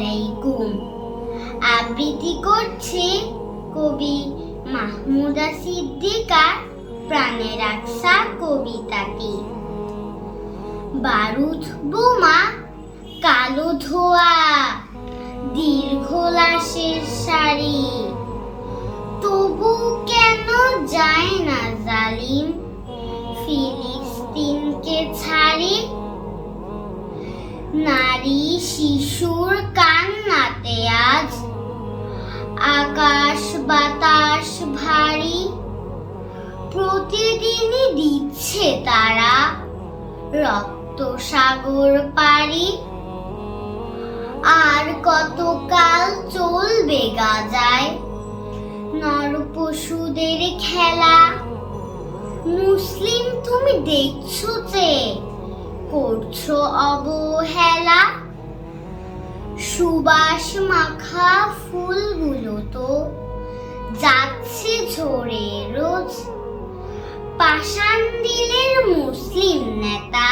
আলাইকুম। আবৃত্তি করছে কবি মাহমুদা সিদ্দিকার, প্রাণের আকসা কবিতাটি। বারুদ বোমা, কালো ধোয়া দীর্ঘ লাশের সারি তবু কেন যায় না জালিম? ফিলিস্তিনকে প্রতিদিনই দিচ্ছে তারা। রক্ত সাগর পারি আর কতকাল চলবে গাজায়? নর পশুদের খেলা। মুসলিম তুমি দেখছ যে করছ অবহেলা। সুবাস মাখা ফুলগুলো পাষাণ দিলেন মুসলিম নেতা